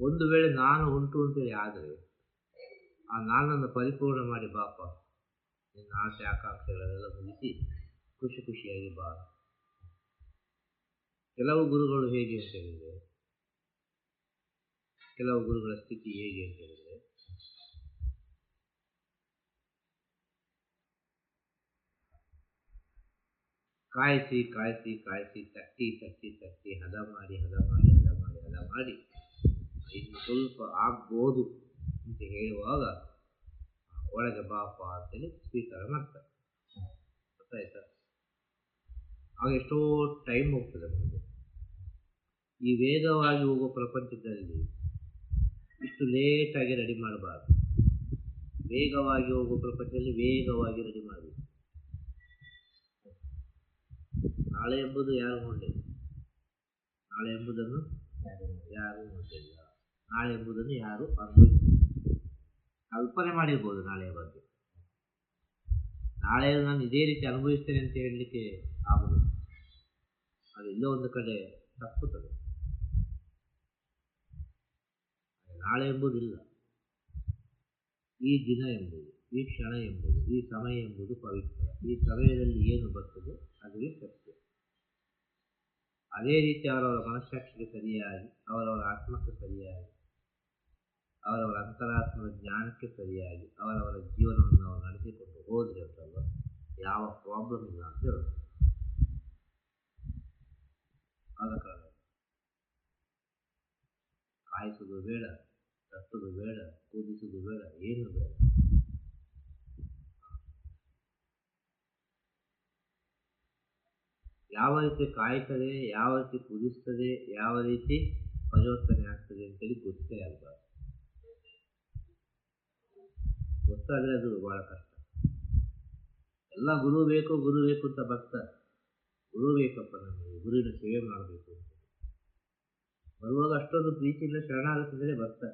ಒಂದು ವೇಳೆ ನಾನು ಉಂಟು ಅಂತೇಳಿ ಆದರೆ, ಆ ನಾನನ್ನು ಪರಿಪೂರ್ಣ ಮಾಡಿ ಬಾಪ ನಿನ್ನ ಆಸೆ, ಆಕಾಂಕ್ಷೆಗಳೆಲ್ಲ ಮುಗಿಸಿ ಖುಷಿ ಖುಷಿಯಾಗಿ ಬಾ. ಕೆಲವು ಗುರುಗಳು ಹೇಗೆ ಅಂತ ಹೇಳಿದರೆ, ಕೆಲವು ಗುರುಗಳ ಸ್ಥಿತಿ ಹೇಗೆ ಅಂತ ಹೇಳಿದರೆ, ಕಾಯಿಸಿ ಕಾಯಿಸಿ ಕಾಯಿಸಿ, ತಟ್ಟಿ ತಟ್ಟಿ ತಟ್ಟಿ, ಹದ ಮಾಡಿ ಹದ ಮಾಡಿ ಹದ ಮಾಡಿ ಹದ ಮಾಡಿ ಇನ್ನು ಸ್ವಲ್ಪ ಆಗ್ಬೋದು ಅಂತ ಹೇಳುವಾಗ ಒಳಗೆ ಬಾಪ ಅಂತೇಳಿ ಸ್ವೀಕಾರ ಮಾಡ್ತಾರೆ. ಗೊತ್ತಾಯ್ತಾ? ಆಗ ಎಷ್ಟೋ ಟೈಮ್ ಹೋಗ್ತದೆ ನಮಗೆ. ಈ ವೇಗವಾಗಿ ಹೋಗೋ ಪ್ರಪಂಚದಲ್ಲಿ ಇಷ್ಟು ಲೇಟಾಗಿ ರೆಡಿ ಮಾಡಬಾರ್ದು. ವೇಗವಾಗಿ ಹೋಗೋ ಪ್ರಪಂಚದಲ್ಲಿ ವೇಗವಾಗಿ ರೆಡಿ ಮಾಡಬೇಕು. ನಾಳೆ ಎಂಬುದು ಯಾರು ನೋಡಲಿಲ್ಲ? ನಾಳೆ ಎಂಬುದನ್ನು ಯಾರು ನೋಡಲಿಲ್ಲ? ನಾಳೆ ಎಂಬುದನ್ನು ಯಾರು ಅನುಭವಿಸಲಿಲ್ಲ ಕಲ್ಪನೆ ಮಾಡಿರ್ಬೋದು ನಾಳೆಯ ಬಗ್ಗೆ. ನಾಳೆ ನಾನು ಇದೇ ರೀತಿ ಅನುಭವಿಸ್ತೇನೆ ಅಂತ ಹೇಳಲಿಕ್ಕೆ ಅದು ಎಲ್ಲೋ ಒಂದು ಕಡೆ ತಪ್ಪುತ್ತದೆ. ನಾಳೆ ಎಂಬುದಿಲ್ಲ. ಈ ದಿನ ಎಂಬುದು, ಈ ಕ್ಷಣ ಎಂಬುದು, ಈ ಸಮಯ ಎಂಬುದು ಪವಿತ್ರ. ಈ ಸಮಯದಲ್ಲಿ ಏನು ಬರ್ತದೆ ಅದುವೇ ಸತ್ಯ. ಅದೇ ರೀತಿ ಅವರವರ ಮನಸ್ಸಾಕ್ಷಿಗೆ ಸರಿಯಾಗಿ, ಅವರವರ ಆತ್ಮಕ್ಕೆ ಸರಿಯಾಗಿ ಅವರವರ ಅಂತರಾತ್ಮದ ಜ್ಞಾನಕ್ಕೆ ಸರಿಯಾಗಿ ಅವರವರ ಜೀವನವನ್ನು ಅವರು ನಡೆಸಿಕೊಂಡು ಹೋದರೆ ಅಂತಲ್ಲ ಯಾವ ಪ್ರಾಬ್ಲಮ್ ಇಲ್ಲ ಅಂತ ಹೇಳ್ತಾರೆ ಆದ ಕಾರಣ ಕಾಯಿಸೋದು ಬೇಡ ತಟ್ಟುವುದು ಬೇಡ, ಕೂದಿಸೋದು ಬೇಡ, ಏನು ಬೇಡ. ಯಾವ ರೀತಿ ಕಾಯ್ತದೆ, ಯಾವ ರೀತಿ ಕುದಿಸ್ತದೆ, ಯಾವ ರೀತಿ ಪರಿವರ್ತನೆ ಆಗ್ತದೆ ಅಂತೇಳಿ ಗೊತ್ತೇ ಆಗಬಾರ್ದು ಗೊತ್ತಾದರೆ ಅದು ಭಾಳ ಕಷ್ಟ. ಎಲ್ಲ ಗುರು ಬೇಕು ಗುರು ಬೇಕು ಅಂತ ಭಕ್ತ ಗುರು ಬೇಕಪ್ಪ ನಮಗೆ ಗುರುವಿನ ಸೇವೆ ಮಾಡಬೇಕು ಅಂತ. ಬರುವಾಗ ಅಷ್ಟೊಂದು ಪ್ರೀತಿಯಿಂದ ಶರಣಾಗತಿಂದಲೇ ಭಕ್ತ.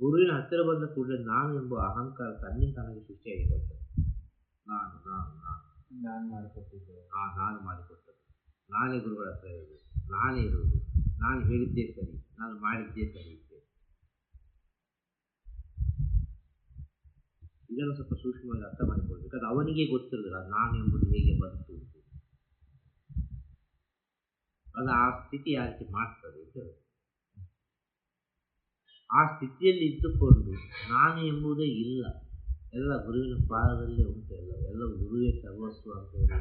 ಗುರುವಿನ ಹತ್ತಿರ ಬಂದ ಕೂಡಲೇ ನಾನು ಎಂಬ ಅಹಂಕಾರ ತನ್ನಿಂದ ತನಗೆ ಸೃಷ್ಟಿಯಾಗಿ ಬರ್ತದೆ ನಾನು ನಾನು ನಾನು. ನಾನು ಮಾಡಿಕೊಟ್ಟಿದ್ದೆ ಆ ನಾನು ಮಾಡಿಕೊಟ್ಟದ್ದು. ನಾನೇ ಗುರುಗಳ ಹತ್ರ ಇರೋದು ನಾನೇ ಇರೋದು ನಾನು ಹೇಳಿದ್ದೇ ಸರಿ. ನಾನು ಮಾಡಿದ್ದೇ ಸರಿ. ಇದನ್ನು ಸ್ವಲ್ಪ ಸೂಕ್ಷ್ಮವಾಗಿ ಅರ್ಥ ಮಾಡಿಕೊಳ್ಬೇಕು ಅದು ಅವನಿಗೆ ಗೊತ್ತಿರಲಿಲ್ಲ ನಾನು ಎಂಬುದು ಹೇಗೆ ಬಂತು ಅಂತ. ಅದು ಆ ಸ್ಥಿತಿ ಆ ರೀತಿ ಮಾಡ್ತದೆ ಅಂತ ಆ ಸ್ಥಿತಿಯಲ್ಲಿ ಇದ್ದುಕೊಂಡು ನಾನು ಎಂಬುದೇ ಇಲ್ಲ. ಎಲ್ಲ ಗುರುವಿನ ಪಾದದಲ್ಲೇ ಉಂಟು ಎಲ್ಲ ಎಲ್ಲ ಗುರುವೇ ಸರ್ವಸ್ವ ಅಂತ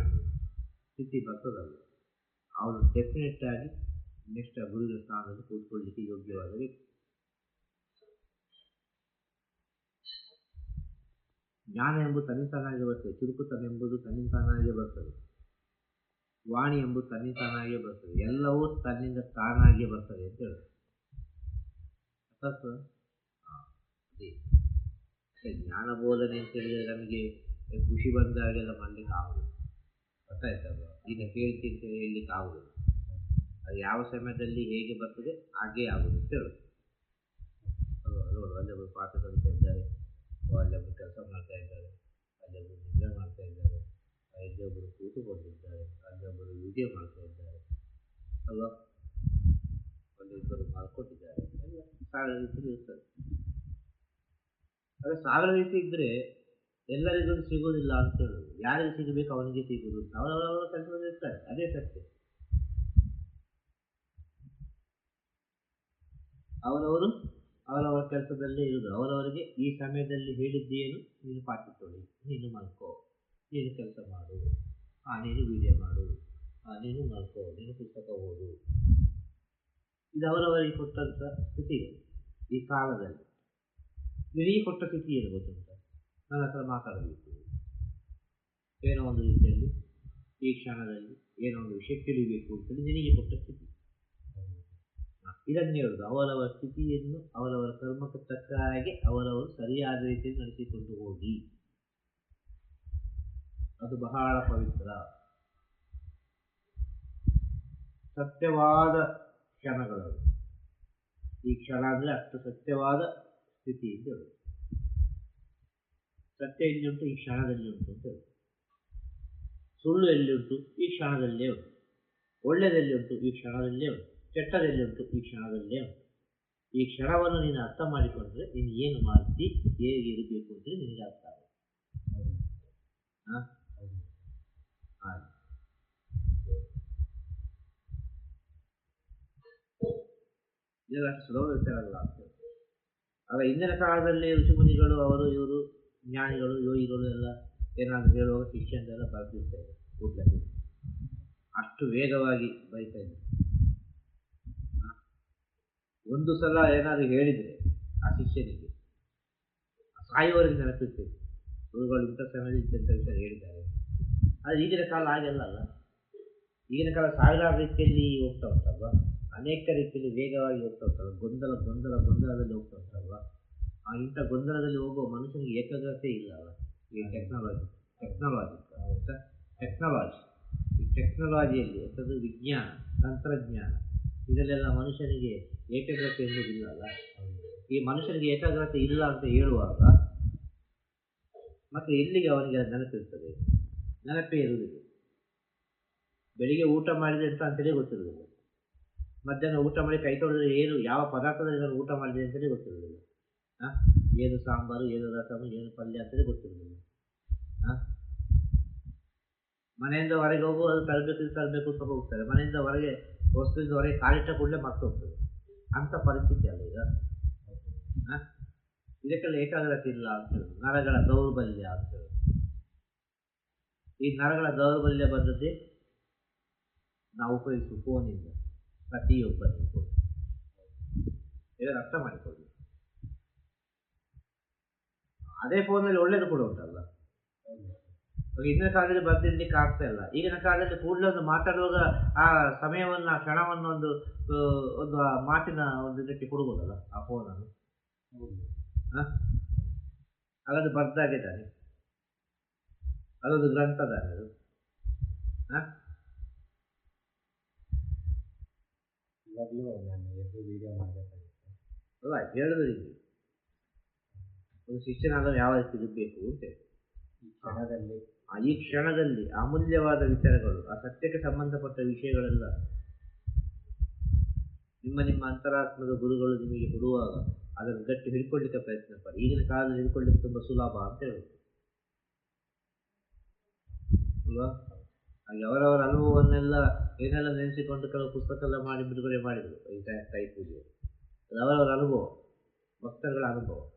ಸ್ಥಿತಿ ಬರ್ತದಲ್ಲ. ಅವನು ಡೆಫಿನೆಟ್ ಆಗಿ ನೆಕ್ಸ್ಟ್ ಆ ಗುರುವಿನ ಸ್ಥಾನದಲ್ಲಿ ಕೂತ್ಕೊಳ್ಳಿಕ್ಕೆ ಯೋಗ್ಯವಾದ ವ್ಯಕ್ತಿ. ಜ್ಞಾನ ಎಂಬುದು ತನ್ನಿಂತಾನಾಗಿ ಬರ್ತದೆ ಚುರುಕುತನ ಎಂಬುದು ತನ್ನಿಂತಾನಾಗೆ ಬರ್ತದೆ ವಾಣಿ ಎಂಬುದು ತನ್ನಿಂತಾನಾಗೆ ಬರ್ತದೆ, ಎಲ್ಲವೂ ತನ್ನಿಂದ ತಾನಾಗಿ ಬರ್ತದೆ ಅಂತ ಹೇಳ್ತಾರೆ ಜ್ಞಾನ ಬೋಧನೆ ಅಂತ ಹೇಳಿದ್ರೆ ನಮಗೆ ಖುಷಿ ಬಂದಾಗೆಲ್ಲ ಮಾಡ್ಲಿಕ್ಕೆ ಆಗುದು. ಗೊತ್ತಾಯ್ತಲ್ವ ಈಗ ಕೇಳ್ತೀನಿ ಅಂತ ಹೇಳಲಿಕ್ಕೆ ಆಗುದಿಲ್ಲ ಅದು ಯಾವ ಸಮಯದಲ್ಲಿ ಹೇಗೆ ಬರ್ತದೆ ಹಾಗೇ ಆಗುದು ಅಂತ ಹೇಳುದು. ನೋಡು ಅಲ್ಲೇ ಪಾಠ ಕಲಿತಾ ಇದ್ದಾರೆ. ಅಲ್ಲೊಬ್ಬರು ಕೆಲಸ ಮಾಡ್ತಾ ಇದ್ದಾರೆ. ಅಲ್ಲೊಬ್ಬರು ನಿದ್ರೆ ಮಾಡ್ತಾ ಇದ್ದಾರೆ. ಇಲ್ಲೊಬ್ಬರು ಕೂತುಕೊಂಡಿದ್ದಾರೆ. ಅಲ್ಲೊಬ್ಬರು ವಿಡಿಯೋ ಮಾಡ್ತಾ ಇದ್ದಾರೆ. ಅಲ್ವಾ? ಒಂದಿಬ್ಬರು ಮಾಡ್ಕೊಟ್ಟಿದ್ದಾರೆ. ಎಲ್ಲ ಸಾವಿರ ರೀತಿ ಇರ್ತದೆ ಅದೇ ಸಾವಿರ ರೀತಿ ಇದ್ದರೆ ಎಲ್ಲರಿಗೂ ಸಿಗೋದಿಲ್ಲ ಅಂತ ಹೇಳೋದು. ಯಾರಿಗೆ ಸಿಗಬೇಕು ಅವನಿಗೆ ಸಿಗೋದು ಅವರವರ ಕೆಲಸದಲ್ಲಿ ಇರ್ತಾರೆ. ಅದೇ ಸತ್ಯ. ಅವರವರು ಕೆಲಸದಲ್ಲೇ ಇರುವುದು ಅವರವರಿಗೆ ಈ ಸಮಯದಲ್ಲಿ ಹೇಳಿದ್ದೇನು? ನೀನು ಪಾಠಿಕೊಳ್ಳಿ ನೀನು ಮಲ್ಕೋ. ನೀನು ಕೆಲಸ ಮಾಡು. ಆ, ನೀನು ವೀಡಿಯೋ ಮಾಡು. ಆ, ನೀನು ಮಲ್ಕೋ. ನೀನು ಪುಸ್ತಕ ಓದು. ಇದು ಅವರವರಿಗೆ ಕೊಟ್ಟಂಥ ಸ್ಥಿತಿ ಈ ಕಾಲದಲ್ಲಿ. ನಿನಗೆ ಕೊಟ್ಟ ಸ್ಥಿತಿ ಏನು ಗೊತ್ತುಂಟ? ನನ್ನ ಹತ್ರ ಮಾತಾಡಬೇಕು. ಏನೋ ಒಂದು ರೀತಿಯಲ್ಲಿ, ಈ ಕ್ಷಣದಲ್ಲಿ ಏನೋ ಒಂದು ವಿಷಯ ತಿಳಿಬೇಕು ಅಂತೇಳಿ ನಿನಗೆ ಕೊಟ್ಟ ಸ್ಥಿತಿ. ಇದನ್ನು ಅವರವರ ಸ್ಥಿತಿಯನ್ನು, ಅವರವರ ಕರ್ಮಕ್ಕೆ ತಕ್ಕ ಹಾಗೆ ಅವರವರು ಸರಿಯಾದ ರೀತಿಯಲ್ಲಿ ನಡೆಸಿಕೊಂಡು ಹೋಗಿ. ಅದು ಬಹಳ ಪವಿತ್ರ. ಸತ್ಯವಾದ ಕ್ಷಣಗಳು ಈ ಕ್ಷಣ ಅಂದರೆ ಅಷ್ಟು ಸತ್ಯವಾದ ಸ್ಥಿತಿ ಅಂತ ಸತ್ಯ ಎಲ್ಲಿ ಉಂಟು ಈ ಕ್ಷಣದಲ್ಲಿ ಉಂಟು ಅಂತ ಹೇಳುದು. ಸುಳ್ಳು ಎಲ್ಲಿ ಉಂಟು ಈ ಕ್ಷಣದಲ್ಲೇ ಉಂಟು. ಒಳ್ಳೆಯದಲ್ಲಿ ಉಂಟು ಈ ಕ್ಷಣದಲ್ಲೇ ಉಂಟು. ಕೆಟ್ಟದೆಲ್ಲಿ ಉಂಟು ಈ ಕ್ಷಣದಲ್ಲೇ ಈ ಕ್ಷಣವನ್ನು ನೀನು ಅರ್ಥ ಮಾಡಿಕೊಂಡ್ರೆ ನೀನು ಏನು ಮಾಡ್ತಿ, ಹೇಗೆ ಇರಬೇಕು ಅಂತ ನಿನಗೆ ಅರ್ಥ ಆಗುತ್ತೆ. ಹಾಗೆ. ಇದೆಲ್ಲ ಸುಲಭ ವಿಚಾರಗಳಾಗ್ತದೆ ಆಗ ಹಿಂದಿನ ಕಾಲದಲ್ಲಿ ಋಷಿಮುನಿಗಳು, ಅವರು, ಇವರು, ಜ್ಞಾನಿಗಳು, ಯೋಗಿಗಳು ಎಲ್ಲ ಏನಾದರೂ ಹೇಳುವಾಗ ಶಿಷ್ಯಂದೆಲ್ಲ ಬರೆದಿರ್ತಾರೆ ಅಷ್ಟು ವೇಗವಾಗಿ ಬೈತಾ ಇದ್ರು. ಹ? ಒಂದು ಸಲ ಏನಾದರೂ ಹೇಳಿದರೆ ಆ ಶಿಷ್ಯನಿಗೆ ಸಾಯುವವರೆಗೆ ನೆನಪಿರ್ತೈತೆ ಗುರುಗಳು ಇಂಥ ಸಮಯದಲ್ಲಿ ಇಂಥ ವಿಷಯ ಹೇಳಿದ್ದಾರೆ. ಆದರೆ ಈಗಿನ ಕಾಲ ಹಾಗೆಲ್ಲ ಅಲ್ಲ ಈಗಿನ ಕಾಲ ಸಾವಿರಾರು ರೀತಿಯಲ್ಲಿ ಹೋಗ್ತಾ ಉಂಟಲ್ವ? ಅನೇಕ ರೀತಿಯಲ್ಲಿ ವೇಗವಾಗಿ ಹೋಗ್ತಾ ಉಂಟಲ್ವ? ಗೊಂದಲ ಗೊಂದಲ, ಗೊಂದಲದಲ್ಲಿ ಹೋಗ್ತಾ ಉಂಟಲ್ವ? ಆ ಇಂಥ ಗೊಂದಲದಲ್ಲಿ ಹೋಗುವ ಮನುಷ್ಯನಿಗೆ ಏಕಾಗ್ರತೆ ಇಲ್ಲ ಅಲ್ಲ. ಈ ಟೆಕ್ನಾಲಜಿ ಟೆಕ್ನಾಲಜಿ ಟೆಕ್ನಾಲಜಿ ಈ ಟೆಕ್ನಾಲಜಿಯಲ್ಲಿ ಎಂಥದ್ದು ವಿಜ್ಞಾನ, ತಂತ್ರಜ್ಞಾನ, ಇದರಲ್ಲೆಲ್ಲ ಮನುಷ್ಯನಿಗೆ ಏಕಾಗ್ರತೆ ಎಂಬುದಿಲ್ಲ ಅಲ್ಲ ಈ ಮನುಷ್ಯನಿಗೆ ಏಕಾಗ್ರತೆ ಇಲ್ಲ ಅಂತ ಹೇಳುವಾಗ ಮತ್ತೆ ಎಲ್ಲಿಗೆ ಅವನಿಗೆ ನೆನಪಿರ್ತದೆ ನೆನಪೇ ಇರುವುದಿಲ್ಲ. ಬೆಳಿಗ್ಗೆ ಊಟ ಮಾಡಿದೆ ಅಂತ ಅಂತೇಳಿ ಗೊತ್ತಿರುವುದಿಲ್ಲ. ಮಧ್ಯಾಹ್ನ ಊಟ ಮಾಡಿ ಕೈ ತೊಳೆದ್ರೆ ಏನು, ಯಾವ ಪದಾರ್ಥದಲ್ಲಿ ನಾನು ಊಟ ಮಾಡಿದೆ ಅಂತಲೇ ಗೊತ್ತಿರುವುದಿಲ್ಲ. ಹಾಂ ಏನು ಸಾಂಬಾರು, ಏನು ರಸಮು ಏನು ಪಲ್ಯ ಅಂತೇಳಿ ಗೊತ್ತಿರುವುದಿಲ್ಲ. ಹಾಂ ಮನೆಯಿಂದ ಹೊರಗೆ ಹೋಗುವಾಗ ತರಬೇಕು ತರಬೇಕು ಅಂತ ಹೋಗ್ತಾರೆ. ಮನೆಯಿಂದ ಹೊರಗೆ ವಸ್ತುವಿಂದ ಹೊರಗೆ ಕಾಲಿಟ್ಟ ಕೂಡಲೇ ಮರ್ತು ಹೋಗ್ತದೆ ಅಂಥ ಪರಿಸ್ಥಿತಿ ಅಲ್ಲ ಈಗ ಇದಕ್ಕೆಲ್ಲ ಏಕಾಗ್ರತೆ ಇಲ್ಲ ಅಂತ ನರಗಳ ದೌರ್ಬಲ್ಯ ಅಂತ ಈ ನರಗಳ ದೌರ್ಬಲ್ಯ ಬಂದದ್ದೇ ನಾವು ಉಪಯೋಗಿಸುವ ಫೋನಿಂದ ಪ್ರತಿಯೊಬ್ಬರಿಗೂ ಕೂಡ. ಇದನ್ನು ಅರ್ಥ ಮಾಡಿಕೊಳ್ಳಿ. ಅದೇ ಫೋನಲ್ಲಿ ಒಳ್ಳೇದು ಕೂಡ ಉಂಟಲ್ಲ. ಹಿಂದಿನ ಕಾಲದಲ್ಲಿ ಬರ್ದಿರ್ಲಿಕ್ಕೆ ಆಗ್ತಾ ಇಲ್ಲ. ಈಗಿನ ಕಾಲದಲ್ಲಿ ಕೂಡಲೇ ಒಂದು ಮಾತಾಡುವಾಗ ಆ ಸಮಯವನ್ನು ಆ ಕ್ಷಣವನ್ನು ಒಂದು ಒಂದು ಆ ಮಾತಿನ ಒಂದು ಇದಕ್ಕೆ ಕೊಡ್ಬೋದಲ್ಲ ಆ ಫೋನನ್ನು? ಹಾಗಾದ್ರೆ ಬರ್ದಾಗೆ ತಾನೆ ಅದೊಂದು ಗ್ರಂಥ ತಾನೆ ಅದು. ಹಾಂ? ಅಲ್ಲ ಹೇಳುದು ಇಲ್ಲಿ ಒಂದು ಶಿಕ್ಷಣ ಯಾವ ರೀತಿ ಇರಬೇಕು ಅಂತ ಹೇಳಿ. ಕ್ಷಣದಲ್ಲಿ ಈ ಕ್ಷಣದಲ್ಲಿ ಅಮೂಲ್ಯವಾದ ವಿಚಾರಗಳು, ಆ ಸತ್ಯಕ್ಕೆ ಸಂಬಂಧಪಟ್ಟ ವಿಷಯಗಳೆಲ್ಲ ನಿಮ್ಮ ನಿಮ್ಮ ಅಂತರಾತ್ಮದ ಗುರುಗಳು ನಿಮಗೆ ಕೊಡುವಾಗ ಅದನ್ನು ಗಟ್ಟಿ ಹಿಡ್ಕೊಳ್ಳಿಕ್ಕೆ ಪ್ರಯತ್ನ ಪಡಿ. ಈಗಿನ ಕಾಲದಲ್ಲಿ ಹಿಡ್ಕೊಳ್ಳಿಕ್ಕೆ ತುಂಬ ಸುಲಭ ಅಂತ ಹೇಳುದು. ಅಲ್ವಾ? ಹಾಗೆ ಅವರವರ ಅನುಭವವನ್ನೆಲ್ಲ ಏನೆಲ್ಲ ನೆನೆಸಿಕೊಂಡು ಕೆಲವು ಪುಸ್ತಕ ಎಲ್ಲ ಮಾಡಿ ಬಿಡುಗಡೆ ಮಾಡಿದರು ಈ ಟೈ- ಟೈ ಪೂಜೆ ಅವರವರ ಅನುಭವ, ಭಕ್ತರುಗಳ ಅನುಭವ.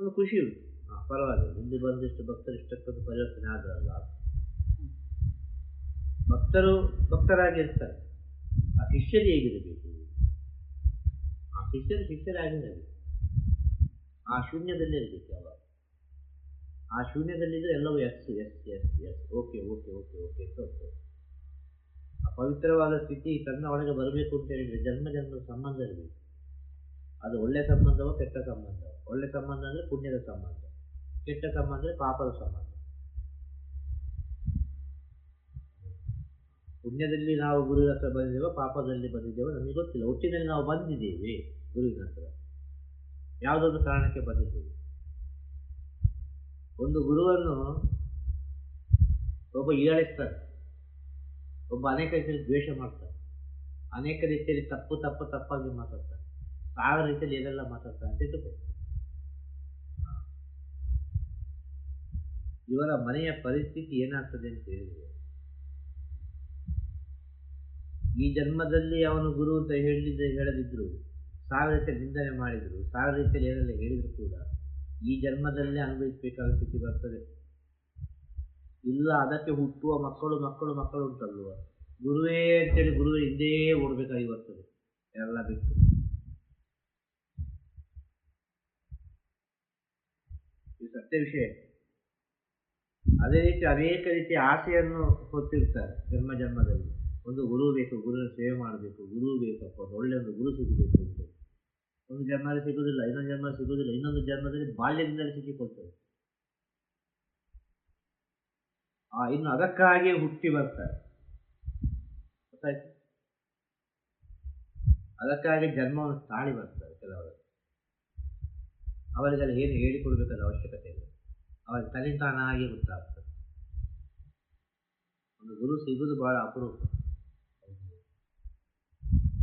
ಒಂದು ಖುಷಿ ಉಂಟು. ಪರವಾಗಿಲ್ಲ. ಇಲ್ಲಿ ಬಂದಿಷ್ಟು ಭಕ್ತರು ಇಷ್ಟಕ್ಕೊಂದು ಪರಿವರ್ತನೆ ಆಗಲ್ಲ ಭಕ್ತರು, ಭಕ್ತರಾಗಿ ಇರ್ತಾರೆ. ಆ ಶಿಷ್ಯರು ಹೇಗಿರಬೇಕು ಆ ಶಿಷ್ಯರು ಶಿಷ್ಯರಾಗಿರಬೇಕು ಆ ಶೂನ್ಯದಲ್ಲೇ ಇರಬೇಕು ಯಾವಾಗ? ಆ ಶೂನ್ಯದಲ್ಲಿದ್ದರೆ ಎಲ್ಲವೂ yes yes yes yes. Okay okay okay okay ಅಂತ ಹೋಗ್ತದೆ ಆ ಪವಿತ್ರವಾದ ಸ್ಥಿತಿ ತನ್ನ ಒಳಗೆ ಬರಬೇಕು ಅಂತ ಹೇಳಿದರೆ ಜನ್ಮ, ಜನ್ಮದ ಸಂಬಂಧ ಇರಬೇಕು. ಅದು ಒಳ್ಳೆ ಸಂಬಂಧವೋ ಕೆಟ್ಟ ಸಂಬಂಧವೋ. ಒಳ್ಳೆ ಸಂಬಂಧ ಅಂದರೆ ಪುಣ್ಯದ ಸಂಬಂಧ. ಕೆಟ್ಟ ಸಂಬಂಧ, ಪಾಪದ ಸಂಬಂಧ. ಪುಣ್ಯದಲ್ಲಿ ನಾವು ಗುರುವಿನ ಹತ್ರ ಬಂದಿದ್ದೇವೋ, ಪಾಪದಲ್ಲಿ ಬಂದಿದ್ದೇವೋ ನಮಗೆ ಗೊತ್ತಿಲ್ಲ. ಒಟ್ಟಿನಲ್ಲಿ ನಾವು ಬಂದಿದ್ದೇವೆ ಗುರುವಿನ ಹತ್ರ. ಯಾವುದೊಂದು ಕಾರಣಕ್ಕೆ ಬಂದಿದ್ದೇವೆ. ಒಂದು ಗುರುವನ್ನು ಒಬ್ಬ ಹೀಯಾಳಿಸ್ತಾನೆ ಒಬ್ಬ ಅನೇಕ ರೀತಿಯಲ್ಲಿ ದ್ವೇಷ ಮಾಡ್ತಾರೆ. ಅನೇಕ ರೀತಿಯಲ್ಲಿ ತಪ್ಪು ತಪ್ಪು, ತಪ್ಪಾಗಿ ಮಾತಾಡ್ತಾರೆ. ಸಾವಿರ ರೀತಿಯಲ್ಲಿ ಏನೆಲ್ಲ ಮಾತಾಡ್ತಾನೆ ಅಂತ ಇಟ್ಟುಕೋ ಇವರ ಮನೆಯ ಪರಿಸ್ಥಿತಿ ಏನಾಗ್ತದೆ ಅಂತ ಹೇಳಿದರೆ, ಈ ಜನ್ಮದಲ್ಲಿ ಅವನು ಗುರು ಅಂತ ಹೇಳಿದ ಹೇಳದಿದ್ರು, ಸಾವಿರ ರೀತಿಯಲ್ಲಿ ನಿಂದನೆ ಮಾಡಿದ್ರು, ಸಾವಿರ ರೀತಿಯಲ್ಲಿ ಏನೆಲ್ಲ ಹೇಳಿದ್ರು ಕೂಡ, ಈ ಜನ್ಮದಲ್ಲೇ ಅನುಭವಿಸಬೇಕಾದ ಸ್ಥಿತಿ ಬರ್ತದೆ. ಇಲ್ಲ, ಅದಕ್ಕೆ ಹುಟ್ಟುವ ಮಕ್ಕಳು ಮಕ್ಕಳು ಮಕ್ಕಳು ಉಂಟಲ್ವ? ಗುರುವೇ ಅಂತೇಳಿ ಗುರುವೇ ಹಿಂದೇ ಓಡಬೇಕಾಗಿ ಬರ್ತದೆ, ಎಲ್ಲ ಬಿಟ್ಟು. ಇದು ಸತ್ಯ ವಿಷಯ. ಅದೇ ರೀತಿ ಅನೇಕ ರೀತಿಯ ಆಸೆಯನ್ನು ಹೊತ್ತಿರ್ತಾರೆ ಜನ್ಮ ಜನ್ಮದಲ್ಲಿ. ಒಂದು ಗುರು ಬೇಕು ಗುರುವಿನ ಸೇವೆ ಮಾಡಬೇಕು, ಗುರು ಬೇಕಪ್ಪ, ಒಂದು ಒಳ್ಳೆ ಒಂದು ಗುರು ಸಿಗಬೇಕು ಅಂತ. ಒಂದು ಜನ್ಮದಲ್ಲಿ ಸಿಗೋದಿಲ್ಲ, ಇನ್ನೊಂದು ಜನ್ಮ ಸಿಗುವುದಿಲ್ಲ ಇನ್ನೊಂದು ಜನ್ಮದಲ್ಲಿ ಬಾಲ್ಯದಿಂದಲೇ ಸಿಕ್ಕಿಕೊಳ್ತದೆ. ಆ, ಇನ್ನು ಅದಕ್ಕಾಗಿ ಹುಟ್ಟಿ ಬರ್ತಾರೆ. ಅದಕ್ಕಾಗಿ ಜನ್ಮವನ್ನು ತಾಳಿ ಬರ್ತಾರೆ ಕೆಲವರು. ಅವರಿಗೆಲ್ಲ ಏನು ಹೇಳಿಕೊಡ್ಬೇಕಾದ ಅವಶ್ಯಕತೆ ಇಲ್ಲ. ಅವರಿಗೆ ತಾನಾಗಿ ಗೊತ್ತಾಗ್ತದೆ. ಒಂದು ಗುರು ಸಿಗುವುದು ಬಹಳ ಅಪರೂಪ.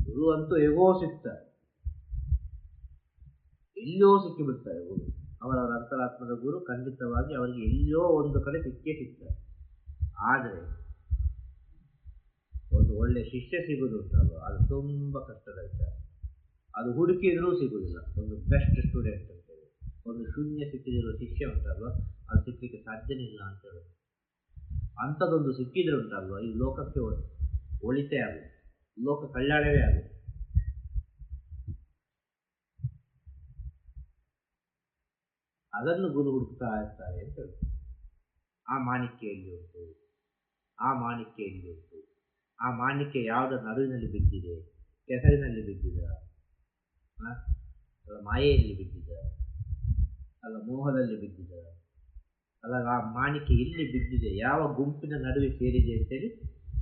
ಗುರು ಅಂತೂ ಹೇಗೋ ಸಿಗ್ತಾರೆ ಎಲ್ಲೋ ಸಿಕ್ಕಿಬಿಡ್ತಾರೆ ಗುರು. ಅವರವರ ಅಂತರಾತ್ಮದ ಗುರು ಖಂಡಿತವಾಗಿ ಅವರಿಗೆ ಎಲ್ಲೋ ಒಂದು ಕಡೆ ಸಿಕ್ಕೇ ಸಿಗ್ತಾರೆ ಆದರೆ ಒಂದು ಒಳ್ಳೆ ಶಿಷ್ಯ ಸಿಗುವುದುಂಟಲ್ವ ಅದು ತುಂಬ ಕಷ್ಟದ ವಿಚಾರ. ಅದು ಹುಡುಕಿದ್ರೂ ಸಿಗುವುದಿಲ್ಲ ಒಂದು ಬೆಸ್ಟ್ ಸ್ಟೂಡೆಂಟ್ ಒಂದು ಶೂನ್ಯ ಸ್ಥಿತಿಯಲ್ಲಿರುವ ಶಿಷ್ಯ ಉಂಟಲ್ವ? ಅದು ಸಿಕ್ಕಲಿಕ್ಕೆ ಸಾಧ್ಯನೇ ಇಲ್ಲ ಅಂತ ಹೇಳೋದು. ಅಂಥದ್ದೊಂದು ಸಿಕ್ಕಿದ್ರೆ ಉಂಟಲ್ವ? ಈ ಲೋಕಕ್ಕೆ ಒಳಿತೇ ಆಗುತ್ತೆ ಲೋಕ ಕಲ್ಯಾಣವೇ ಆಗಲಿ ಅದನ್ನು ಗುರು ಹುಡುಕ್ತಾ ಇರ್ತಾರೆ ಅಂತ ಹೇಳ್ತಾರೆ ಆ ಮಾಣಿಕ್ಯ ಎಲ್ಲಿ ಉಂಟು. ಆ ಮಾಣಿಕ್ಯ ಎಲ್ಲಿ ಉಂಟು. ಆ ಮಾಣಿಕ್ಯ ಯಾವುದರ ನಡುವಿನಲ್ಲಿ ಬಿದ್ದಿದೆ. ಕೆಸರಿನಲ್ಲಿ ಬಿದ್ದಿದ? ಮಾಯೆಯಲ್ಲಿ ಬಿದ್ದಿದ? ಅಲ್ಲ ಮೋಹದಲ್ಲಿ ಬಿದ್ದಿದ್ದಾರೆ ಅಲ್ಲ ಆ ಮಾಣಿಕೆ ಎಲ್ಲಿ ಬಿದ್ದಿದೆ? ಯಾವ ಗುಂಪಿನ ನಡುವೆ ಸೇರಿದೆ ಅಂತೇಳಿ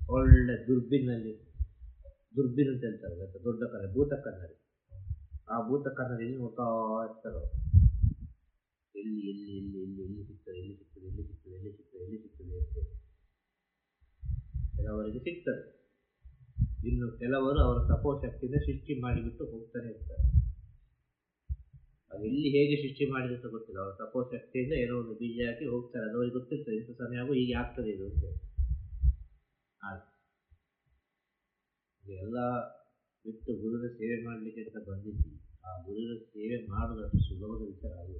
ಒಳ್ಳೆ ದುರ್ಬಿನಲ್ಲಿ ದುರ್ಬಿನ್ ಅಂತ ಹೇಳ್ತಾರೆ? ದೊಡ್ಡ ಕನ್ನಡಿ, ಭೂತ ಕನ್ನಡಿ. ಆ ಭೂತ ಕನ್ನಡಿ ನೋಡ್ತಾ ಇರ್ತಾರೆ? ಎಲ್ಲಿ ಎಲ್ಲಿ ಎಲ್ಲಿ ಎಲ್ಲಿ ಎಲ್ಲಿ ಸಿಗ್ತದೆ ಎಲ್ಲಿ ಸಿಗ್ತದೆ ಎಲ್ಲಿ ಸಿಗ್ತದೆ ಎಲ್ಲಿ ಸಿಗ್ತದೆ ಎಲ್ಲಿ ಸಿಗ್ತದೆ ಕೆಲವರಿಗೆ ಸಿಗ್ತದೆ. ಇನ್ನು ಕೆಲವರು ಅವರ ತಪೋಶಕ್ತಿಯಿಂದ ಸೃಷ್ಟಿ ಮಾಡಿಬಿಟ್ಟು ಹೋಗ್ತಾನೆ ಇರ್ತಾರೆ. ಅದು ಎಲ್ಲಿ ಹೇಗೆ ಸೃಷ್ಟಿ ಮಾಡಿದೆ ಅಂತ ಗೊತ್ತಿಲ್ಲ. ಸಪೋಸ್ ತಪೋಶಕ್ತಿಯಿಂದ ಏನೋ ಒಂದು ಬೀಜ ಹಾಕಿ ಹೋಗ್ತಾರೆ. ಅದು ಅವ್ರಿಗೆ ಗೊತ್ತಿರ್ತದೆ. ಇಂಥ ಸಮಯ ಆಗೋ ಹೀಗೆ ಆಗ್ತದೆ ಇದು ಅಂತ ಎಲ್ಲ ಬಿಟ್ಟು ಗುರುವಿನ ಸೇವೆ ಮಾಡಲಿಕ್ಕೆ ಅಂತ ಬಂದಿದ್ವಿ. ಆ ಗುರುವಿನ ಸೇವೆ ಮಾಡೋದಷ್ಟು ಸುಲಭದ ವಿಚಾರ ಅಲ್ಲ?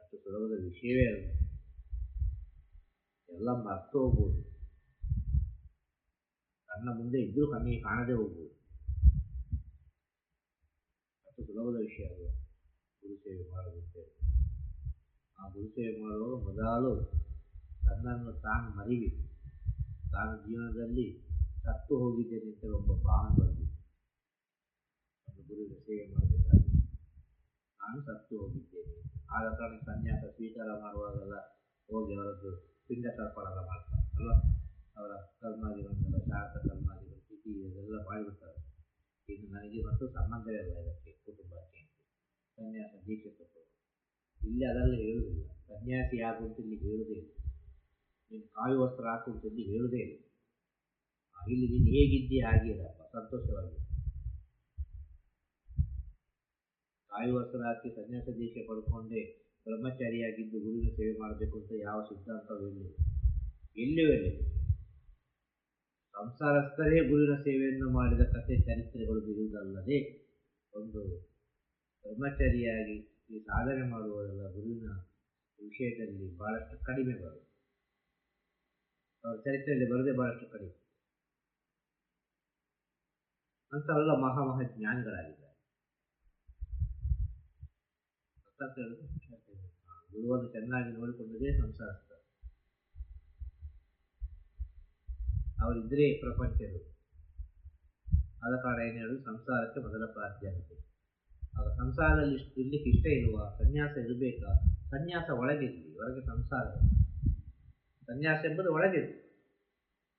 ಅಷ್ಟು ಸುಲಭದ ವಿಷಯವೇ ಅಲ್ಲ. ಎಲ್ಲ ಮರ್ತು ಹೋಗ್ಬೋದು ಕಣ್ಣ ಮುಂದೆ ಇದ್ರೂ ಕಣ್ಣಿಗೆ ಕಾಣದೇ ಹೋಗ್ಬೋದು. ಅಷ್ಟು ಸುಲಭದ ವಿಷಯ ಅಲ್ಲ ಗುರು ಸೇವೆ ಮಾಡೋದು ಆ ಗುರು ಸೇವೆ ಮೊದಲು ತನ್ನನ್ನು ತಾನು ಮರಿವಿ ತಾನು ಜೀವನದಲ್ಲಿ ಸತ್ತು ಹೋಗಿದ್ದೇನೆ ಅಂತ ಒಬ್ಬ ಭಾವನೆ ಬರಬೇಕು ಒಂದು ಗುರುವಿನ ಸೇವೆ ಮಾಡಬೇಕಾದ್ರೆ ನಾನು ಸತ್ತು ಹೋಗಿದ್ದೇನೆ. ಆಗ ಕಾರಣ ಸನ್ಯಾಸ ಸ್ವೀಕಾರ ಮಾಡುವಾಗೆಲ್ಲ, ಹೋಗಿ ಅವರದ್ದು ಪಿಂಡ ತರ್ಪಣ ಮಾಡ್ತಾರೆ ಅಲ್ವಾ? ಅವರ ಕರ್ಮಾದಿಗಳನ್ನೆಲ್ಲ ಶಾಸ್ತ್ರ ಕರ್ಮಾದಿಗಳು ತಿಥಿ, ಇದೆಲ್ಲ ಮಾಡಿಬಿಡ್ತಾರೆ. ಇದು ನನಗೆ ಮತ್ತು ಸಂಬಂಧವೇ ಇಲ್ಲ ಅಂತ ಸನ್ಯಾಸ ದೀಕ್ಷೆ ತಗೊಳ್ಳೋದು ಇಲ್ಲಿ ಅದೆಲ್ಲ ಹೇಳುವುದಿಲ್ಲ. ಸನ್ಯಾಸಿ ಯಾರು ಇಲ್ಲಿ ಹೇಳುವುದೇ ಇಲ್ಲ. ನೀನು ಕಾವಿ ವಸ್ತ್ರ ಇಲ್ಲಿ ಹೇಳುವುದೇ ಇಲ್ಲ. ಇಲ್ಲಿ ನೀನು ಹೇಗಿದ್ದೀಯ ಆಗಿರಪ್ಪ ಸಂತೋಷವಾಗಿ. ಕಾವಿ ವಸ್ತ್ರ ಹಾಕಿ ಸನ್ಯಾಸ ದೀಕ್ಷೆ ಪಡ್ಕೊಂಡೆ ಬ್ರಹ್ಮಚಾರಿಯಾಗಿದ್ದು ಗುರುವಿನ ಸೇವೆ ಮಾಡಬೇಕು ಅಂತ ಯಾವ ಸಿದ್ಧಾಂತವೂ ಇಲ್ಲ ಎಲ್ಲಿಯೂ ಇಲ್ಲ ಸಂಸಾರಸ್ಥರೇ ಗುರುವಿನ ಸೇವೆಯನ್ನು ಮಾಡಿದ ಕಥೆ ಚರಿತ್ರೆಗಳು ಇರುವುದಲ್ಲದೆ ಒಂದು ಬ್ರಹ್ಮಚಾರಿಯಾಗಿ ಈ ಸಾಧನೆ ಮಾಡುವವರೆಲ್ಲ ಗುರುವಿನ ವಿಷಯದಲ್ಲಿ ಬಹಳಷ್ಟು ಕಡಿಮೆ ಬರುತ್ತೆ ಅವರ ಚರಿತ್ರೆಯಲ್ಲಿ ಬರದೆ ಬಹಳಷ್ಟು ಕಡಿಮೆ. ಅಂತವೆಲ್ಲ ಮಹಾ ಮಹಾ ಜ್ಞಾನಿಗಳಾಗಿದ್ದಾರೆ? ಗುರುವನ್ನು ಚೆನ್ನಾಗಿ ನೋಡಿಕೊಂಡದೇ ಸಂಸಾರಸ್ಥ ಅವರಿದ್ರೆ ಪ್ರಪಂಚರು ಆದ ಕಾರಣ ಏನು ಹೇಳುದು? ಸಂಸಾರಕ್ಕೆ ಮೊದಲ ಪ್ರಾಧಾನ್ಯತೆ ಆಗ ಸಂಸಾರದಲ್ಲಿ ಇರ್ಲಿಕ್ಕೆ ಇಷ್ಟ ಇಲ್ವಾ ಸನ್ಯಾಸ ಇರಬೇಕಾ? ಸನ್ಯಾಸ ಒಳಗಿರಲಿ, ಹೊರಗೆ ಸಂಸಾರ. ಸನ್ಯಾಸ ಎಂಬುದು ಒಳಗಿರಲಿ.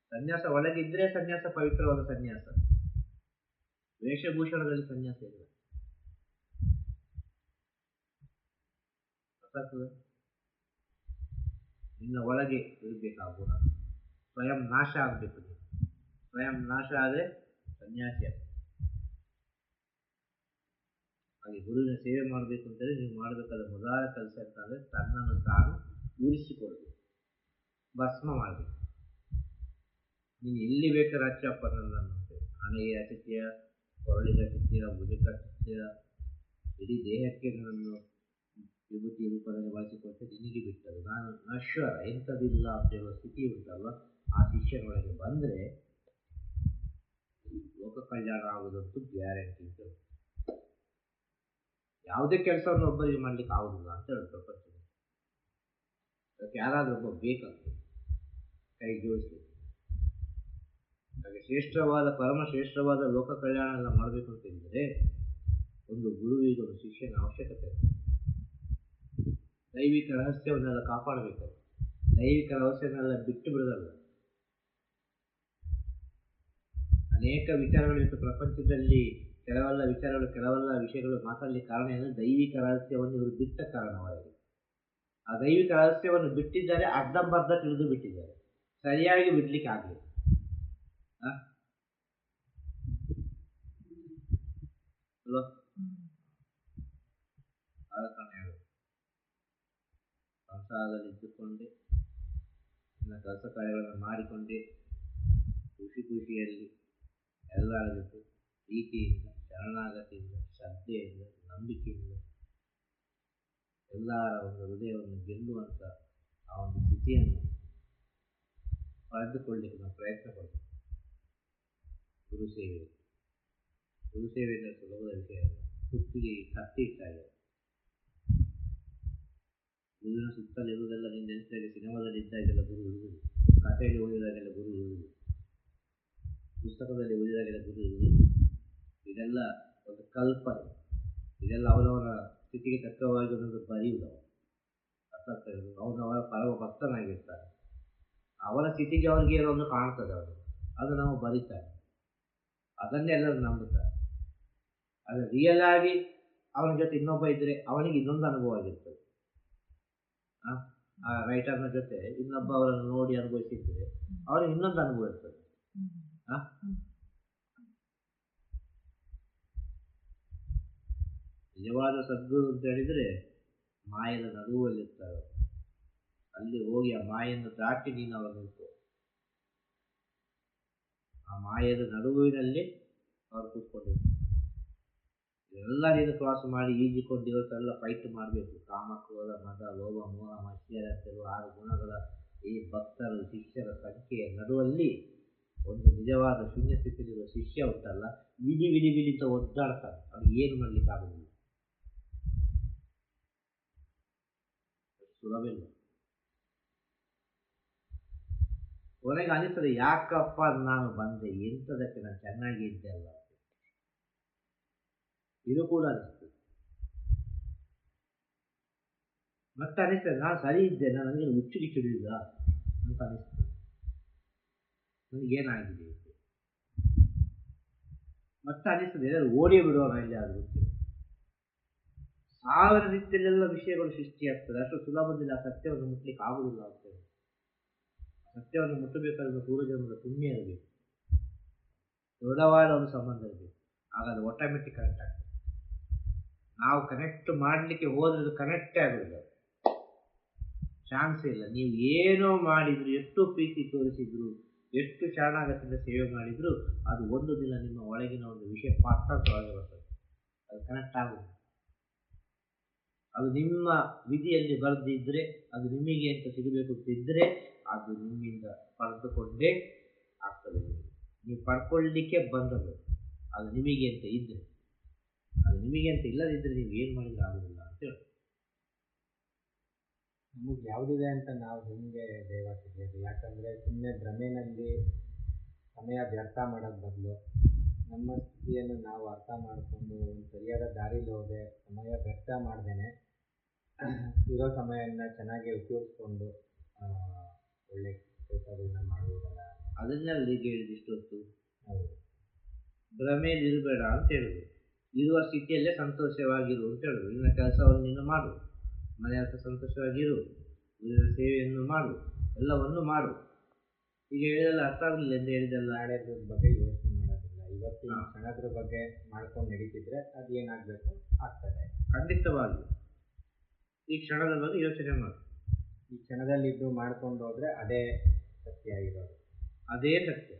ಸನ್ಯಾಸ ಒಳಗಿದ್ರೆ ಸನ್ಯಾಸ ಪವಿತ್ರವಾದ ಸನ್ಯಾಸ. ವೇಷಭೂಷಣದಲ್ಲಿ ಸನ್ಯಾಸ ಇಲ್ಲ. ನಿನ್ನ ಒಳಗೆ ಇರಬೇಕು ಸ್ವಯಂ ನಾಶ ಆಗಬೇಕು ಸ್ವಯಂ ನಾಶ ಆದರೆ ಸನ್ಯಾಸಿ ಆಗ್ತದೆ. ಹಾಗೆ ಗುರುವಿನ ಸೇವೆ ಮಾಡಬೇಕು ಅಂತೇಳಿ ನೀವು ಮಾಡಬೇಕಾದ ಮೊದಲ ಕೆಲಸ ಅಂತ ಅಂದರೆ ತನ್ನನ್ನು ತಾನು ಉಳಿಸಿಕೊಳ್ಬೇಕು ಭಸ್ಮ ಮಾಡಬೇಕು. ನೀನು ಎಲ್ಲಿ ಬೇಕಾದ್ರೆ ಅಚ್ಚಪ್ಪ ಅಂತೇಳಿ ಹಣೆಗೆ ಹಚ್ಚುತ್ತೀಯ ಕೊರಳಿಗೆ ಹಚ್ಚುತ್ತೀಯ ಭುಜಕ್ಕೆ ಹಚ್ಚುತ್ತೀಯ ಇಡೀ ದೇಹಕ್ಕೆ ನನ್ನನ್ನು ವಿಭೂತಿ ರೂಪದಲ್ಲಿ ಬಳಸಿಕೊಟ್ಟು ನಿನಗೆ ಬಿಟ್ಟರು ನಾನು ನಶ್ವರ ಎಂಥದಿಲ್ಲ ಅಂತ ಹೇಳುವ ಸ್ಥಿತಿ ಉಂಟಲ್ವ? ಆ ಶಿಷ್ಯನೊಳಗೆ ಬಂದರೆ ಲೋಕ ಕಲ್ಯಾಣ ಆಗುವುದಂತೂ ಗ್ಯಾರಂಟಿ ಹೇಳಿ. ಯಾವುದೇ ಕೆಲಸವನ್ನು ಒಬ್ಬರಿಗೆ ಮಾಡ್ಲಿಕ್ಕೆ ಆಗೋದಿಲ್ಲ ಅಂತ ಹೇಳಿ ಅದಕ್ಕೆ ಯಾರಾದರೂ ಒಬ್ಬ ಬೇಕಾಗ್ತದೆ ಕೈ ಜೋಡಿಸಿ. ಹಾಗೆ ಶ್ರೇಷ್ಠವಾದ, ಪರಮ ಶ್ರೇಷ್ಠವಾದ ಲೋಕ ಕಲ್ಯಾಣ ಎಲ್ಲ ಮಾಡಬೇಕು ಅಂತ ಹೇಳಿದರೆ ಒಂದು ಗುರುವಿಗೆ ಒಂದು ಶಿಷ್ಯನ ಅವಶ್ಯಕತೆ ಇದೆ ದೈವಿಕ ರಹಸ್ಯವನ್ನೆಲ್ಲ ಕಾಪಾಡಬೇಕು ದೈವಿಕ ರಹಸ್ಯವನ್ನೆಲ್ಲ ಬಿಟ್ಟು ಬಿಡೋದಲ್ಲ. ಅನೇಕ ವಿಚಾರಗಳು ಇವತ್ತು ಪ್ರಪಂಚದಲ್ಲಿ. ಕೆಲವೆಲ್ಲ ವಿಚಾರಗಳು, ಕೆಲವೆಲ್ಲ ವಿಷಯಗಳು ಮಾತಾಡಲಿಕ್ಕೆ ಕಾರಣ ಏನಂದ್ರೆ ದೈವಿಕ ರಹಸ್ಯವನ್ನು ಇವರು ಬಿಟ್ಟ ಕಾರಣವಾಗಿ ಆ ದೈವಿಕ ರಹಸ್ಯವನ್ನು ಬಿಟ್ಟಿದ್ದಾರೆ ಅರ್ಧಂಬರ್ಧ ತಿಳಿದು ಬಿಟ್ಟಿದ್ದಾರೆ. ಸರಿಯಾಗಿ ಬಿಡ್ಲಿಕ್ಕೆ ಆಗಲಿಲ್ಲ. ಹಲೋ? ಆದ ಸಂಸಾರದಲ್ಲಿ ಇದ್ದುಕೊಂಡೆ ನನ್ನ ಕೆಲಸ ಕಾರ್ಯಗಳನ್ನು ಮಾಡಿಕೊಂಡೆ, ಖುಷಿ ಖುಷಿಯಲ್ಲಿ ಎಲ್ಲರ ಜೊತೆ ಪ್ರೀತಿಯಿಂದ ಶರಣಾಗತಿಯಿಂದ, ಶ್ರದ್ಧೆಯಿಂದ, ನಂಬಿಕೆಯಿಂದ ಎಲ್ಲರ ಒಂದು ಹೃದಯವನ್ನು ಗೆಲ್ಲುವಂಥ ಆ ಒಂದು ಸ್ಥಿತಿಯನ್ನು ಪಡೆದುಕೊಳ್ಳಲಿಕ್ಕೆ ನಾವು ಪ್ರಯತ್ನ ಪಡಬೇಕು ಗುರು ಸೇವೆ. ಗುರು ಸೇವೆ ಸುಲಭದ ವಿಷಯ ಅಲ್ಲ. ಕುತ್ತಿಗೆ ಕತ್ತಿ ಇಟ್ಟಾಗ. ಗುರುವಿನ ಸುತ್ತಲಿರುವುದೆಲ್ಲ ನಿನ್ನ ನೆನೆಸಿದಾಗ ಸಿನಿಮಾದಲ್ಲಿ ಇದ್ದಾಗೆಲ್ಲ ಗುರು ಇರುವುದು. ಕಥೆಯಲ್ಲಿ ಓದಿದಾಗೆಲ್ಲ ಗುರು ಇರುವುದು. ಪುಸ್ತಕದಲ್ಲಿ ಓದಿದಾಗೆಲ್ಲ ಗುರು ಇರುವುದಿಲ್ಲ ಇದೆಲ್ಲ ಒಂದು ಕಲ್ಪನೆ ಇದೆಲ್ಲ ಅವನವನ ಸ್ಥಿತಿಗೆ ತಕ್ಕವಾಗಿ ಒಂದೊಂದು ಬರೆಯುವುದು ಅವನು. ಅರ್ಥ ಅವನು ಅವರ ಪರಮ ಭಕ್ತನಾಗಿರ್ತಾನೆ. ಅವನ ಸ್ಥಿತಿಗೆ ಅವನಿಗೆ ಏನೋ ಒಂದು ಕಾಣ್ತದೆ ಅವರು ಅದು ನಾವು ಬರೀತಾರೆ. ಅದನ್ನೇ ಎಲ್ಲರೂ ನಂಬುತ್ತಾರೆ. ಆದರೆ ರಿಯಲ್ ಆಗಿ ಅವನ ಜೊತೆ ಇನ್ನೊಬ್ಬ ಇದ್ದರೆ ಅವನಿಗೆ ಇನ್ನೊಂದು ಅನುಭವ ಆಗಿರ್ತದೆ. ಆ? ಆ ರೈಟರ್ನ ಜೊತೆ ಇನ್ನೊಬ್ಬ ಅವರನ್ನು ನೋಡಿ ಅನುಭವಿಸಿದ್ರೆ ಅವನಿಗೆ ಇನ್ನೊಂದು ಅನುಭವ ಇರ್ತದೆ. ನಿಜವಾದ ಸದ್ಗುರು ಅಂತ ಹೇಳಿದರೆ ಮಾಯದ ನಡುವಲ್ಲಿರ್ತಾರೆ. ಅಲ್ಲಿ ಹೋಗಿ ಆ ಮಾಯನ್ನು ದಾಟಿ ನೀನು ಅವರು ನಿಲ್ಕೋ ಆ ಮಾಯದ ನಡುವಿನಲ್ಲಿ ಅವರು ಕೂತ್ಕೊಂಡಿರ್ತಾರೆ ಎಲ್ಲ ನೀನು ಕ್ರಾಸ್ ಮಾಡಿ ಈಜಿಕೊಂಡು ಇವತ್ತೆಲ್ಲ ಫೈಟ್ ಮಾಡಬೇಕು. ಕಾಮ, ಕ್ರೋಧ, ಮದ, ಲೋಭ, ಮೋಹ ಮತ್ಸರ ಕೆಲವು ಆರು ಗುಣಗಳ ಈ ಭಕ್ತರು ಶಿಷ್ಯರ ಸಂಖ್ಯೆಯ ನಡುವಲ್ಲಿ ಒಂದು ನಿಜವಾದ ಶೂನ್ಯ ಸ್ಥಿತಿಯಲ್ಲಿರುವ ಶಿಷ್ಯ ಉಂಟಲ್ಲ ವಿಧಿ ವಿಧಿ ವಿಧಿ ಅಂತ ಒದ್ದಾಡ್ತಾನೆ. ಅವ್ನಿಗೆ ಏನು ಮಾಡ್ಲಿಕ್ಕೆ ಆಗುದಿಲ್ಲ ಸುಲಭ ಇಲ್ಲ ಕೊನೆಗೆ ಅನಿಸ್ತದೆ ಯಾಕಪ್ಪ ನಾನು ಬಂದೆ ಎಂಥದಕ್ಕೆ ನಾನು ಚೆನ್ನಾಗಿ ಇದ್ದೆ ಅಲ್ಲ ಅಂತ. ಇದು ಕೂಡ ಅನಿಸ್ತದೆ ಮತ್ತೆ ಅನಿಸ್ತದೆ ನಾನು ಸರಿ ಇದ್ದೆ ನನಗೆ ಹುಚ್ಚು ಗಿಚ್ಚು ಹಿಡಿಯುವುದ ಅಂತ ಅನಿಸ್ತದೆ ನನಗೇನಾಗಿದೆ ಅಂತ. ಮತ್ತೆ ಅನಿಸ್ತದೆ ಎಲ್ಲರೂ ಓಡಿ ಬಿಡುವ ಇಲ್ಲಿ ಆದರೂ ಸಾವಿರ ರೀತಿಯಲ್ಲೆಲ್ಲ ವಿಷಯಗಳು ಸೃಷ್ಟಿಯಾಗ್ತದೆ. ಅಷ್ಟು ಸುಲಭದಲ್ಲಿ ಆ ಸತ್ಯವನ್ನು ಮುಟ್ಲಿಕ್ಕೆ ಆಗುವುದಿಲ್ಲ ಅಂತ ಹೇಳಿ. ಸತ್ಯವನ್ನು ಮುಟ್ಟಬೇಕಾದ್ರೆ ಪೂರ್ವಜನ್ಮದ ಪುಣ್ಯ ಇರಬೇಕು. ದೃಢವಾದ ಒಂದು ಸಂಬಂಧ ಇರಬೇಕು. ಆಗ ಅದು ಆಟೋಮೆಟಿಕ್ ಕನೆಕ್ಟ್ ಆಗ್ತದೆ. ನಾವು ಕನೆಕ್ಟ್ ಮಾಡಲಿಕ್ಕೆ ಹೋದ್ರೆ ಕನೆಕ್ಟೇ ಆಗೋದಿಲ್ಲ. ಚಾನ್ಸ್ ಇಲ್ಲ. ನೀವು ಏನೋ ಮಾಡಿದ್ರು, ಎಷ್ಟು ಪ್ರೀತಿ ತೋರಿಸಿದ್ರು, ಎಷ್ಟು ಶರಣಾಗತಿಯಿಂದ ಸೇವೆ ಮಾಡಿದ್ರು, ಅದು ಒಂದು ದಿನ ನಿಮ್ಮ ಒಳಗಿನ ಒಂದು ವಿಷಯ ಪಾತ್ರ ಬರ್ತದೆ. ಅದು ಕನೆಕ್ಟ್ ಆಗುವುದು ಅದು ನಿಮ್ಮ ವಿಧಿಯಲ್ಲಿ ಬರೆದಿದ್ದರೆ ಅದು ನಿಮಗೆ ಅಂತ ಸಿಗಬೇಕು ಅಂತಿದ್ದರೆ ಅದು ನಿಮ್ಮಿಂದ ಪಡೆದುಕೊಂಡೇ ಆಗ್ತದೆ. ನೀವು ಪಡ್ಕೊಳ್ಳಿಕ್ಕೆ ಬಂದದ್ದು ಅದು ನಿಮಗೆ ಅಂತ ಇದ್ದರೆ ಅದು ನಿಮಗೆ ಅಂತ ಇಲ್ಲದಿದ್ದರೆ ನೀವು ಏನು ಮಾಡಿದ್ರೆ ಆಗೋದಿಲ್ಲ ಅಂತ ಹೇಳಿ ನಮಗೆ ಯಾವುದಿದೆ ಅಂತ ನಾವು ಹೆಂಗೆ ದೈವ ಯಾಕಂದರೆ ಸುಮ್ಮನೆ ಭ್ರಮೆನಲ್ಲಿ ಸಮಯ ವ್ಯರ್ಥ ಮಾಡೋದು ಬದಲು ನಮ್ಮ ಸ್ಥಿತಿಯನ್ನು ನಾವು ಅರ್ಥ ಮಾಡಿಕೊಂಡು ಸರಿಯಾದ ದಾರಿಲಿ ಹೋದೆ, ಸಮಯ ವ್ಯರ್ಥ ಮಾಡ್ದೇನೆ ಇರೋ ಸಮಯವನ್ನು ಚೆನ್ನಾಗಿ ಉಪಯೋಗಿಸ್ಕೊಂಡು ಒಳ್ಳೆ ಕೆಲಸಗಳನ್ನ ಮಾಡುವುದಲ್ಲ ಅದನ್ನೆಲ್ಲ ಈಗ ಹೇಳಿದ ಇಷ್ಟೊತ್ತು ಹೌದು. ಇರಬೇಡ ಅಂತ ಹೇಳುದು ಇರುವ ಸ್ಥಿತಿಯಲ್ಲೇ ಸಂತೋಷವಾಗಿರು ಅಂತ ಹೇಳುದು ನಿನ್ನ ಕೆಲಸವನ್ನು ನೀನು ಮಾಡು. ಮನೆ ಹತ್ರ ಸಂತೋಷವಾಗಿರು. ಇಲ್ಲಿನ ಸೇವೆಯನ್ನು ಮಾಡು. ಎಲ್ಲವನ್ನು ಮಾಡು. ಈಗ ಹೇಳಿದೆಲ್ಲ ಅರ್ಥ ಆಗಲಿಲ್ಲ ಎಂದು ಹೇಳಿದೆಲ್ಲ ನಾಳೆದ್ರ ಬಗ್ಗೆ ಯೋಚನೆ ಮಾಡೋದಿಲ್ಲ. ಇವತ್ತು. ಕ್ಷಣದ್ರ ಬಗ್ಗೆ ಮಾಡ್ಕೊಂಡು ನಡೀತಿದ್ರೆ ಅದು ಏನಾಗಬೇಕು ಆಗ್ತದೆ. ಖಂಡಿತವಾಗಿ ಈ ಕ್ಷಣದ ಬಗ್ಗೆ ಯೋಚನೆ ಮಾಡಿ. ಈ ಕ್ಷಣದಲ್ಲಿದ್ದು ಮಾಡ್ಕೊಂಡು ಹೋದ್ರೆ ಅದೇ ಸತ್ಯ ಆಗಿರೋದು ಅದೇ ಸತ್ಯ.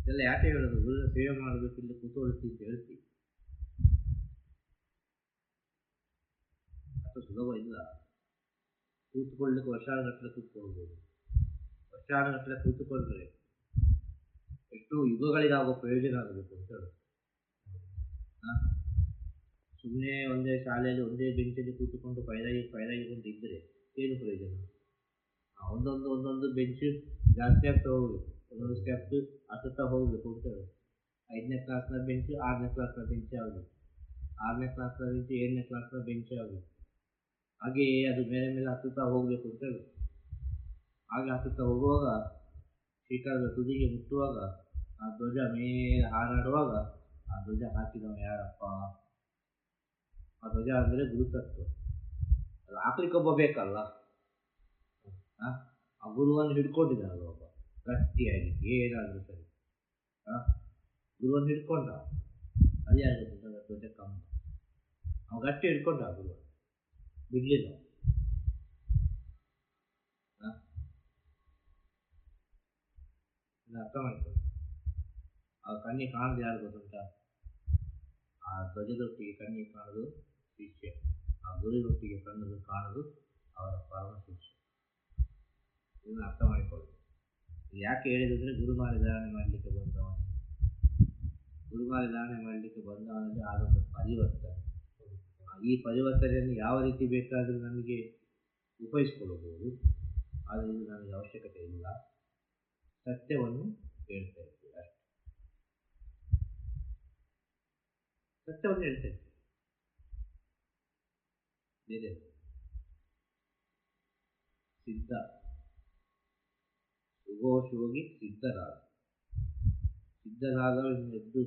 ಇದೆಲ್ಲ ಯಾಕೆ ಹೇಳೋದು? ಗುರುವಿನ ಸೇವೆ ಮಾಡಬೇಕು ಇಲ್ಲಿ ಕೂತ್ಕೊಳ್ತಿ ಅಂತ ಹೇಳ್ತೀವಿ ಅಷ್ಟು ಸುಲಭ ಇಲ್ಲ. ಕೂತ್ಕೊಳ್ಳಿಕ್ಕೆ ವರ್ಷಾನುಗಟ್ಟಲೆ ಕೂತ್ಕೊಳ್ಬೋದು. ವರ್ಷಾನುಗಟ್ಟಲೆ ಕೂತ್ಕೊಂಡ್ರೆ ಎಷ್ಟು ಯುಗಗಳಿಗಾಗೋ ಪ್ರಯೋಜನ ಆಗಬೇಕು ಅಂತ ಹೇಳೋದು ಸುಮ್ಮನೆ ಒಂದೇ ಶಾಲೆಯಲ್ಲಿ ಒಂದೇ ಬೆಂಚಲ್ಲಿ ಕೂತುಕೊಂಡು ಫೈರಾಗಿ ಪೈರಾಗಿಕೊಂಡು ಇದ್ದರೆ ಏನು ಪ್ರಯೋಜನ? ಒಂದೊಂದು ಒಂದೊಂದು ಬೆಂಚು ಜಾಸ್ತಿ ಆಗ್ತಾ ಹೋಗ್ಬೇಕು ಒಂದೊಂದು ಸ್ಟೆಪ್ ಹತ್ತುತ್ತಾ ಹೋಗ್ಬೇಕು ಅಂತ ಐದನೇ ಕ್ಲಾಸ್ನ ಬೆಂಚು, ಆರನೇ ಕ್ಲಾಸ್ನ ಬೆಂಚ್ ಆಗಬೇಕು ಆರನೇ ಕ್ಲಾಸ್ನ ಬೆಂಚು, ಏಳನೇ ಕ್ಲಾಸ್ನ ಬೆಂಚ್ ಆಗಬೇಕು ಹಾಗೆಯೇ ಅದು ಮೇಲೆ ಮೇಲೆ ಹತ್ತುತ್ತಾ ಹೋಗಬೇಕು ಅಂತ ಹೇಳೋದು ಹಾಗೆ ಹತ್ತುತ್ತಾ ಹೋಗುವಾಗ ಶಿಖರದ ತುದಿಗೆ ಮುಟ್ಟುವಾಗ ಆ ಧ್ವಜ ಮೇಲೆ ಹಾರಾಡುವಾಗ ಆ ಧ್ವಜ ಹಾಕಿದವ ಯಾರಪ್ಪ? ಆ ಧ್ವಜ ಅಂದರೆ ಗುರುತತ್ವ. ಅದು ಹಾಕ್ಲಿಕ್ಕೆ ಒಬ್ಬ ಬೇಕಲ್ಲ? ಆ? ಗುರುವನ್ನು ಹಿಡ್ಕೊಂಡಿದ್ದಾನೆ ಒಬ್ಬ. ಗಟ್ಟಿಯಾಗಿ, ಏನಾದರೂ ಸರಿ. ಗುರುವನ್ನು ಹಿಡ್ಕೊಂಡ. ಅದು ಯಾರು ಗೊತ್ತಿಲ್ಲ ದೊಡ್ಡ ಕಂಬ. ಅವ ಗಟ್ಟಿ ಹಿಡ್ಕೊಂಡ ಗುರುವನ್ನು. ಬಿಡ್ಲಿಲ್ಲ ಅರ್ಥ ಮಾಡಿಕೊಳ್ಳಿ ಆ ಕಣ್ಣಿಗೆ ಕಾಣದು ಯಾರು ಗೊತ್ತುಂಟ? ಆ ಧ್ವಜದೊಟ್ಟಿಗೆ ಕಣ್ಣಿಗೆ ಕಾಣೋದು ಶಿಷ್ಯ ಆ ಗುರುವಿನೊಟ್ಟಿಗೆ ಕಣ್ಣು ಕಾಣದು ಅವರ ಪರಮ ಶಿಷ್ಯ. ಇದನ್ನು ಅರ್ಥ ಮಾಡಿಕೊಳ್ಳಿ. ಯಾಕೆ ಹೇಳಿದ್ರೆ ಗುರುಮಾರಿ ಧಾರಣೆ ಮಾಡಲಿಕ್ಕೆ ಬಂದವನು. ಗುರುಮಾರಿ ಧಾರಣೆ ಮಾಡಲಿಕ್ಕೆ ಬಂದವನಲ್ಲಿ ಆದಂಥ ಪರಿವರ್ತನೆ. ಈ ಪರಿವರ್ತನೆಯನ್ನು ಯಾವ ರೀತಿ ಬೇಕಾದರೂ ನಮಗೆ ಉಪಯೋಗಿಸ್ಕೊಳ್ಳಬಹುದು. ಆದರೆ ಇದು ನನಗೆ ಅವಶ್ಯಕತೆ ಇಲ್ಲ. ಸತ್ಯವನ್ನು ಹೇಳ್ತಾ ಅಷ್ಟೇ. ಸತ್ಯವನ್ನು ಹೇಳ್ತಾ ಬೇರೆ? ಸಿದ್ಧ. ಸುಘೋಷೋಗಿ ಸಿದ್ಧರಾದ. ಸಿದ್ಧರಾದವ ಇನ್ನು ಎದ್ದು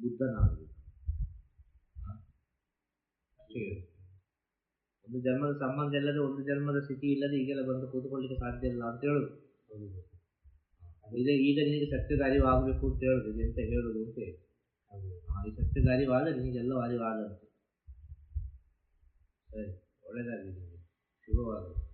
ಹೇಳುದು. ಒಂದು ಜನ್ಮದ ಸಂಬಂಧ ಇಲ್ಲದೆ ಒಂದು ಜನ್ಮದ ಸ್ಥಿತಿ ಇಲ್ಲದೆ ಈಗೆಲ್ಲ ಬಂದು ಕೂತ್ಕೊಳ್ಳಿಕ್ಕೆ ಸಾಧ್ಯ ಇಲ್ಲ ಅಂತ ಹೇಳುದು. ಇದೆ ಈಗ ನಿನಗೆ ಸತ್ಯದ ಅರಿವಾಗಬೇಕು ಅಂತ ಹೇಳುದು. ಎಂತ ಹೇಳುದು ಅಂತ ಹೇಳಿ. ಈ ಸತ್ಯದ ಅರಿವಾದ ನಿನಗೆಲ್ಲ ಅರಿವಾದಂತೆ ಸರಿ ಒಳ್ಳೆಯದಾಗಲಿ ನಿಮಗೆ. ಶುಭವಾಗಲಿ.